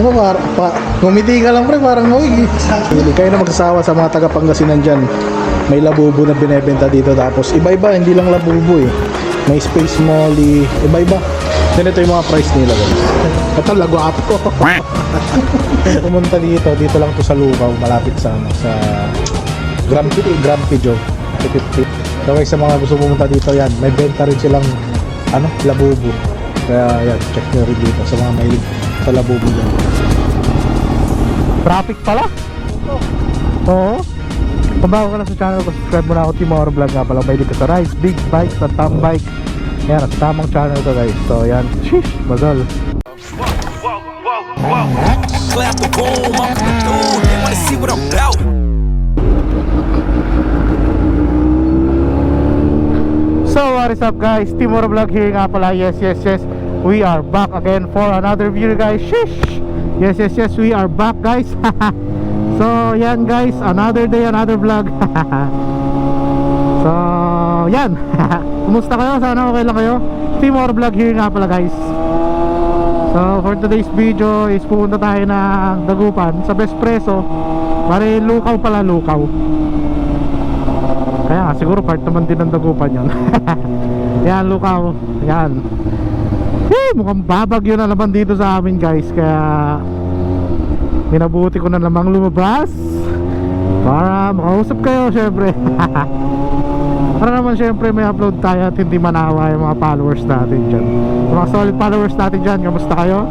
Ano ba, pa, ngumiti ka lang pre, parang uy. Hindi kayo na magsasawa sa mga taga Pangasinan dyan. May labubo na binebenta dito tapos iba-iba, hindi lang labubo eh. May space molly, iba-iba. Ganito yung mga price nila guys. Ito lagwapo. Kung pumunta dito, dito lang to sa Lugaw, malapit sa ano, sa Grumpy, Grumpy Joe. 50. So guys, sa mga gusto pumunta dito, yan, may benta rin silang ano, labubo. Kaya yan, check nyo rin dito sa mga mahilig labubo dyan. Traffic pala? Oo. Kung bago ka na sa channel ko, subscribe mo na ako, Timoro Vlog nga pala. Mahilig ka sa rides, big bikes, at tam bike. Yan, at tamang channel to guys. So yan, sheesh, bazal. Clap the boom, I'm through. They wanna see what I'm about. So what is up guys, Timor Vlog here nga pala Yes, yes, yes We are back again for another video guys. Shish! Yes, yes, yes, we are back guys. So yan guys, another day, another vlog. So yan. Kumusta kayo? Sana okay lang kayo. Timor Vlog here nga pala guys. So for today's video is pupunta tayo ng Dagupan sa Best Preso. Pare lukaw pala lukaw. Kaya siguro part naman din ng dagupan yun. Yan, lukaw. Yan eh, Mukhang babagyo na naman dito sa amin guys Kaya Minabuti ko na namang lumabas Para makausap kayo syempre Para naman syempre may upload tayo At hindi manawa yung mga followers natin dyan Yung mga solid followers natin dyan Kamusta kayo?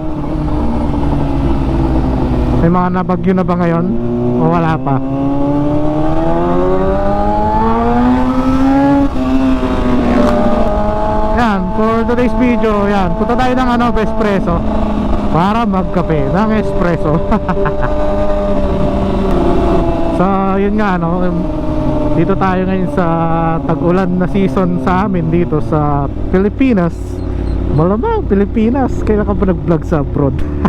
May mga nabagyo na ba ngayon? O wala pa? Yan, for today's video, yan, punta tayo ng ano, espresso para magkape ng espresso. so, yun nga, no, um, dito tayo ngayon sa tag-ulan na season sa amin dito sa Pilipinas. Malamang Pilipinas, kailan ka pa nag-vlog sa abroad?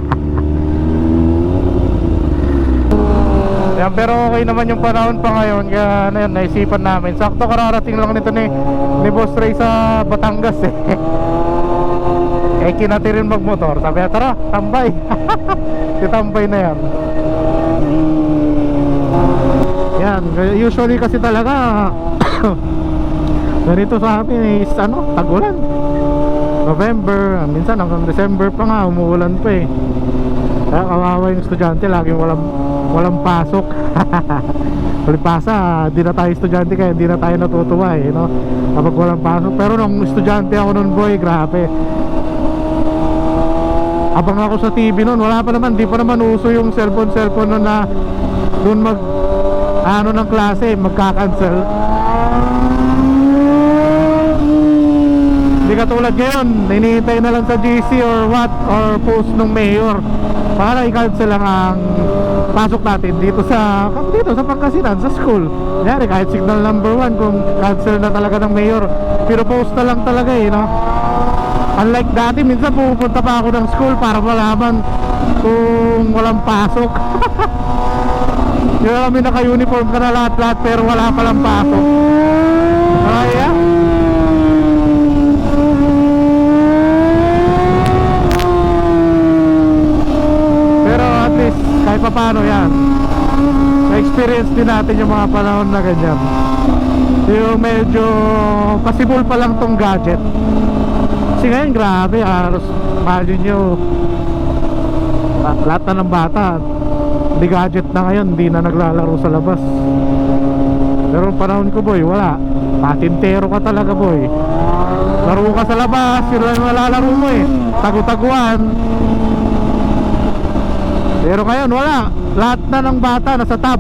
Pero okay naman yung panahon pa ngayon Kaya na yun, naisipan namin. Sakto kararating lang nito ni, ni Boss Ray sa Batangas eh. Eh kinati rin magmotor. Sabi tara, tambay. Si tambay na yan. Yan, usually kasi talaga Ganito sa amin is ano, tagulan. November, minsan hanggang December pa nga umuulan pa eh. Kaya kawawa yung estudyante laging walang walang pasok. Palipasa di na tayo estudyante kaya hindi na tayo natutuwa eh no? kapag walang pasok. Pero nung estudyante ako nun boy grabe. Abang ako sa TV nun. Wala pa naman di pa naman uso yung cellphone cellphone nun na dun mag ano ng klase magka-cancel Hindi katulad ngayon, hinihintay na lang sa GC or what or post ng mayor para i-cancel lang ang pasok natin dito sa dito sa Pangasinan sa school. Yari kahit signal number 1 kung cancel na talaga ng mayor, pero post na lang talaga eh, no? Unlike dati, minsan pupunta pa ako ng school para malaman kung walang pasok. Yung kami naka-uniform ka na lahat-lahat pero wala palang pasok. Kaya? Pero at least kahit pa paano yan. Na-experience din natin yung mga panahon na ganyan. Yung medyo possible pa lang tong gadget. Kasi ngayon grabe halos imagine nyo ah, lahat na ng bata. Hindi gadget na ngayon hindi na naglalaro sa labas. Pero panahon ko boy wala. Patintero ka talaga boy. Laro ka sa labas yun lang malalaro mo eh. Tagu-taguan pero ngayon wala. Lahat na ng bata nasa tab.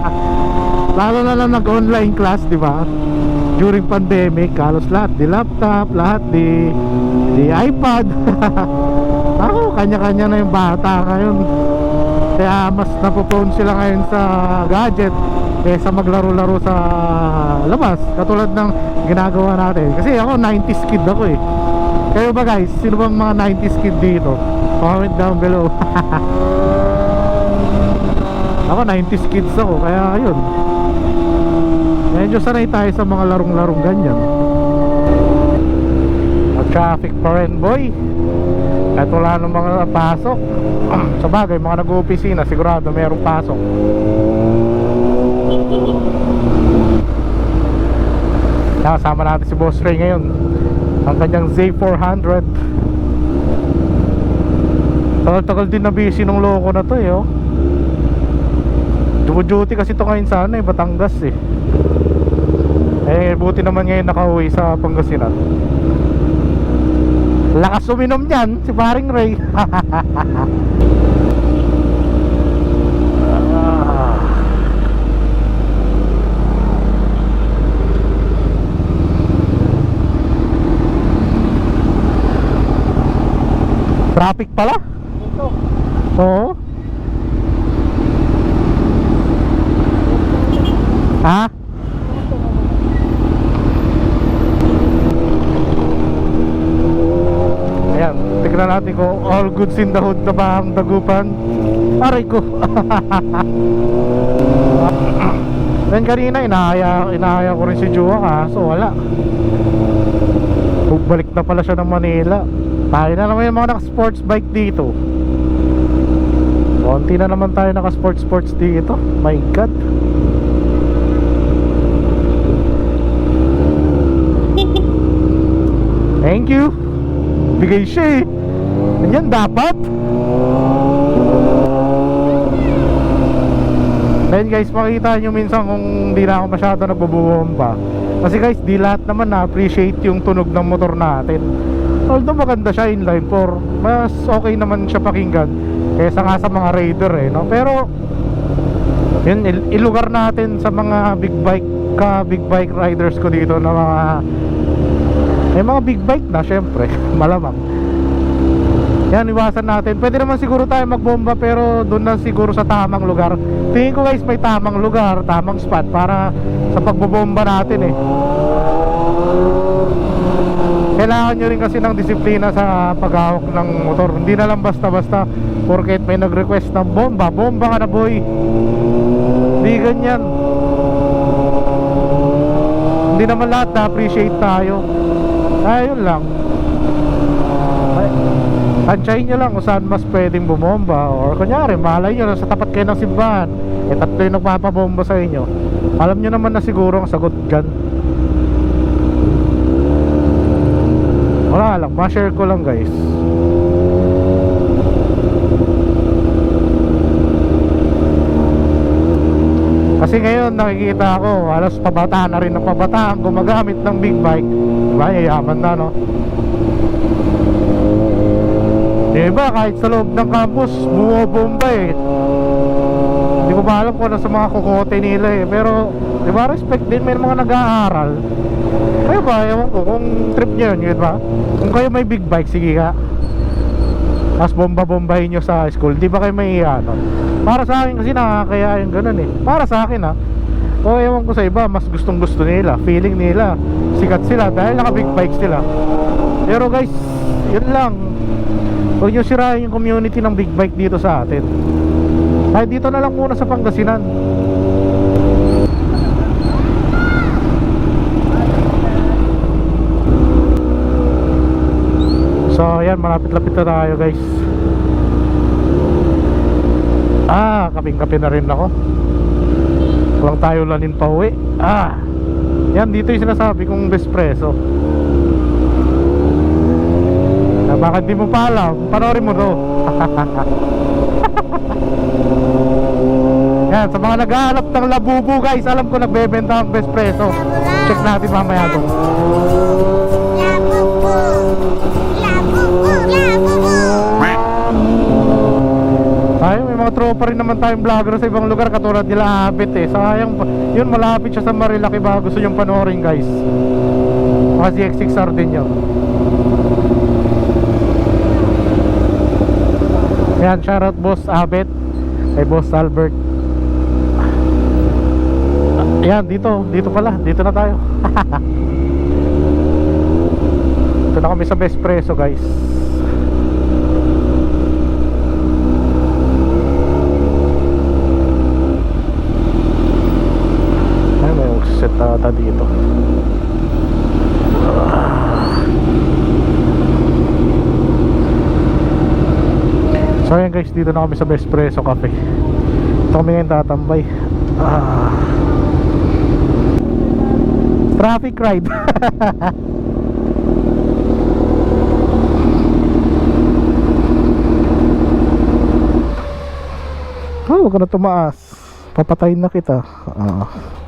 Lalo na lang nag-online class di ba? During pandemic Halos lahat di laptop Lahat di, di iPad. Ako kanya-kanya na yung bata ngayon. Kaya mas napoprone sila ngayon sa gadget Kesa maglaro-laro sa labas. Katulad ng ginagawa natin. Kasi ako 90s kid ako eh Kayo ba guys? Sino bang mga 90s kid dito? Comment down below Ako 90s kids ako Kaya yun Medyo sanay tayo sa mga larong-larong ganyan At traffic pa rin boy Kahit wala nang mga pasok. Sa bagay, mga nag-opisina, sigurado mayroong pasok. Nakasama natin si Boss Ray ngayon. Ang kanyang Z400. Tagal-tagal din na busy nung loko na to eh, oh. Duty kasi to ngayon sa ano eh, Batangas eh. Eh, buti naman ngayon nakauwi sa Pangasinan. Lakas uminom niyan, si paring Ray. Traffic pala? Ito. Oo. Ha? Ayan, tignan natin kung all goods in the hood na ba ang dagupan. Aray ko. Then kanina inahaya, inahaya ko rin si Jua kaso wala. Balik na pala siya ng Manila. Tayo na naman yung mga naka-sports bike dito. Konti na naman tayo naka-sports-sports dito. My God. Thank you. Bigay siya eh. Ganyan dapat. Then guys, makita nyo minsan kung di na ako masyado nagbubumba. Kasi guys, di lahat naman na-appreciate yung tunog ng motor natin. Although maganda siya inline 4, mas okay naman siya pakinggan kaysa nga sa mga Raider eh, no? Pero yun, il- ilugar natin sa mga big bike ka big bike riders ko dito na mga may mga big bike na syempre, malamang. Yan, iwasan natin. Pwede naman siguro tayo magbomba pero doon na siguro sa tamang lugar. Tingin ko guys may tamang lugar, tamang spot para sa pagbobomba natin eh. Kailangan nyo rin kasi ng disiplina sa paghawak ng motor. Hindi na lang basta-basta porket may nag-request ng bomba. Bomba ka na boy. Hindi ganyan. Hindi naman lahat na-appreciate tayo. Ayun lang. Ay, Tansyahin nyo lang kung saan mas pwedeng bumomba Or kunyari, malay nyo sa tapat kayo ng simbahan Eh tatlo yung nagpapabomba sa inyo Alam nyo naman na siguro ang sagot dyan Wala lang, ma-share ko lang guys. Kasi ngayon nakikita ako Halos pabataan na rin ng pabataan Gumagamit ng big bike Diba, yayaman na no? Diba, kahit sa loob ng campus Bumobomba eh. Hindi ko pa alam kung ano sa mga kukote nila eh. Pero, diba, respect din May mga nag-aaral Kayo ba, ewan ko Kung trip nyo yun, yun ba? Kung kayo may big bike, sige ka. Tapos bomba-bombahin nyo sa school. Di ba kayo may ano? Para sa akin kasi nakakaya yung ganun eh. Para sa akin ha o ewan ko sa iba, mas gustong gusto nila Feeling nila, sikat sila Dahil naka big bikes sila. Pero guys, yun lang. Huwag nyo sirain yung community ng big bike dito sa atin. Kahit dito na lang muna sa Pangasinan So ayan, malapit-lapit na tayo guys. Ah, kaping-kape na rin ako. Walang tayo lanin pa uwi. Ah Yan, dito yung sinasabi kong Vespresso Ah, Baka di mo pa alam? Panoorin mo to. Yan, sa mga naghahanap ng labubu guys Alam ko nagbebenta ang Vespresso Check natin mamaya doon Tayo, may mga tropa rin naman tayong vlogger sa ibang lugar katulad nila Abit eh. Sayang, yun malapit siya sa Marilaki ba gusto nyong panoorin guys. Mga ZX6R din yun. Yan, shoutout boss Abet. Kay boss Albert. Yan, dito, dito pala, dito na tayo. Ito na kami sa Best Preso guys. Ay, set ata dito. guys, dito na kami sa Best Presso Cafe. Ito kami ngayon tatambay. Ah. Traffic ride. oh, huwag ka na tumaas. Papatayin na kita. Ah.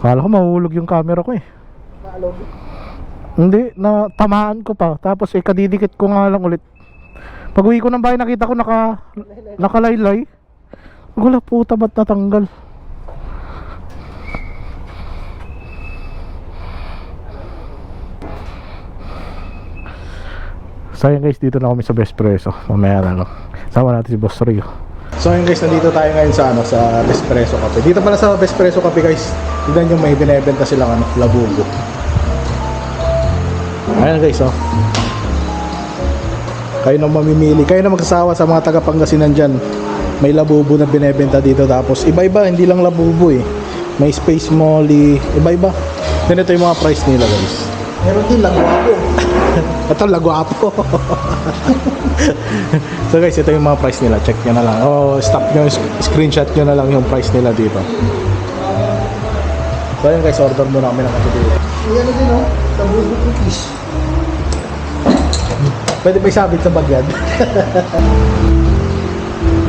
Kala ko mahulog yung camera ko eh. Hindi, na tamaan ko pa. Tapos eh, kadidikit ko nga lang ulit. Pag uwi ko ng bahay, nakita ko naka, nakalaylay. Wala puta, ba't natanggal? So ayun guys, dito na kami sa Best Presso. Mamaya na lang. Sama natin si Boss Rio. So ayun guys, nandito tayo ngayon sa ano sa Bespresso Cafe. Dito pala sa Bespresso Cafe guys, tignan nyo may binebenta silang ano, labubo. Ayan guys, oh. Kayo na mamimili, kayo na magsasawa sa mga taga Pangasinan dyan. May labubo na binebenta dito tapos iba-iba, hindi lang labubo eh. May Space Molly, iba-iba. Ganito yung mga price nila guys. Meron din lagwapo. Ito lagwapo. so guys, ito yung mga price nila. Check nyo na lang. Oh, stop nyo, screenshot nyo na lang yung price nila dito. So ayun guys, order muna kami ng kape dito. May ano din oh, labubo cookies. Pwede ba isabit sa bag yan?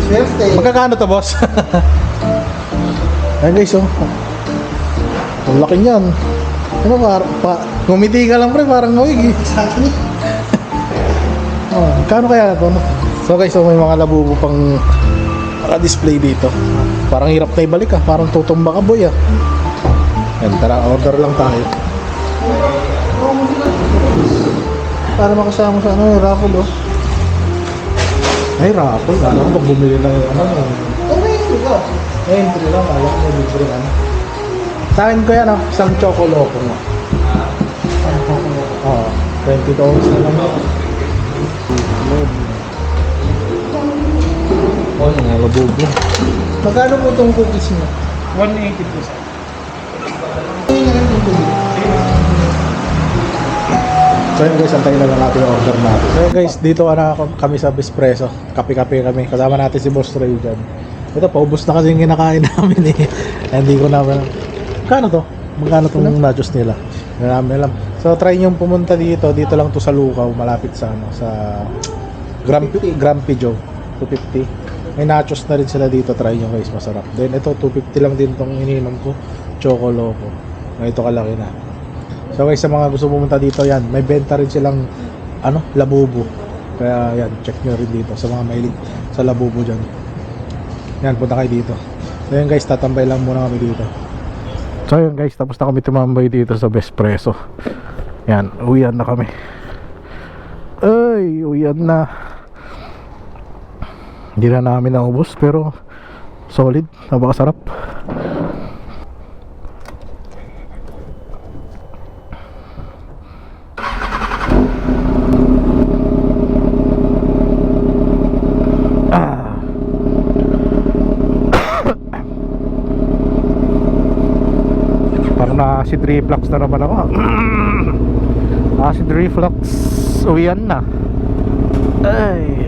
Swerte. Magkakano to boss? ayun guys, oh. Ang laki niyan. Ano par pa, ngumiti ka lang pre, parang ngawig eh. Oh, kano kaya ito? No? So guys, so may mga labubo pang naka-display dito. Parang hirap na ibalik ah. Parang tutumba ka boy ah. Yan, tara, order lang tayo. Para makasama sa ano, raffle oh. Ay, raffle. Alam ko bumili ng ano. Ano? Eh, entry lang. Alam ko libre ano. Sa akin ko yan ah. Isang choco loco mo. Oo. 20 dollars na lang. Oh, labubo. Magkano po itong cookies mo? 180 po cookies? So yun guys, antayin na lang natin yung order natin. So yun guys, dito na kami sa Bespresso. Kape-kape kami. Kasama natin si Boss Ray dyan. Ito, paubos na kasi yung kinakain namin eh. Hindi ko naman... Kano to? Magkano tong nachos nila? Hindi namin alam. So try nyo pumunta dito. Dito lang to sa Lucaw. Malapit sa ano, sa... Grampi, Grampi Joe. 250. May nachos na rin sila dito. Try nyo guys, masarap. Then ito, 250 lang din tong ininom ko. Choco Loco. Ito kalaki na. So guys, sa mga gusto pumunta dito, yan, may benta rin silang ano, labubo. Kaya yan, check nyo rin dito sa mga mahilig sa labubo dyan. Yan, punta kayo dito. So yan guys, tatambay lang muna kami dito. So yan guys, tapos na kami tumambay dito sa Best Presso. Yan, uwian na kami. Ay, uwian na. Hindi na namin naubos, pero solid, napakasarap. Na acid reflux na naman ako. acid reflux uwian na. Ay.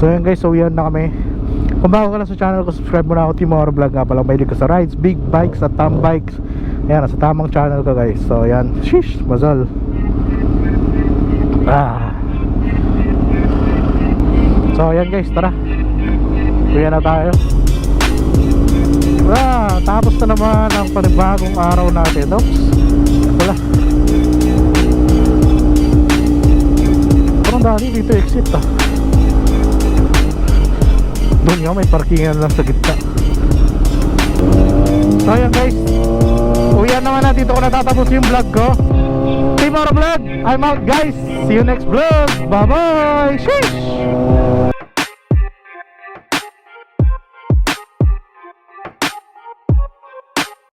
So yun guys, so yan na kami Kung bago ka lang sa channel ko, subscribe mo na ako Timoro Vlog nga pala. Mahilig ka sa rides, big bikes at tam bikes. Ayan, nasa tamang channel ko guys. So yan, shish, mazal. Ah. So yan guys, tara. Kuya na tayo. Ah, Tapos na naman ang panibagong araw natin. Oops, wala. Parang dali dito exit ah doon nga may parkingan lang sa gitna. So ayan guys. Uwian naman na. Dito ko natatapos yung vlog ko. Team Oro Vlog I'm out guys. See you next vlog. Bye bye Sheesh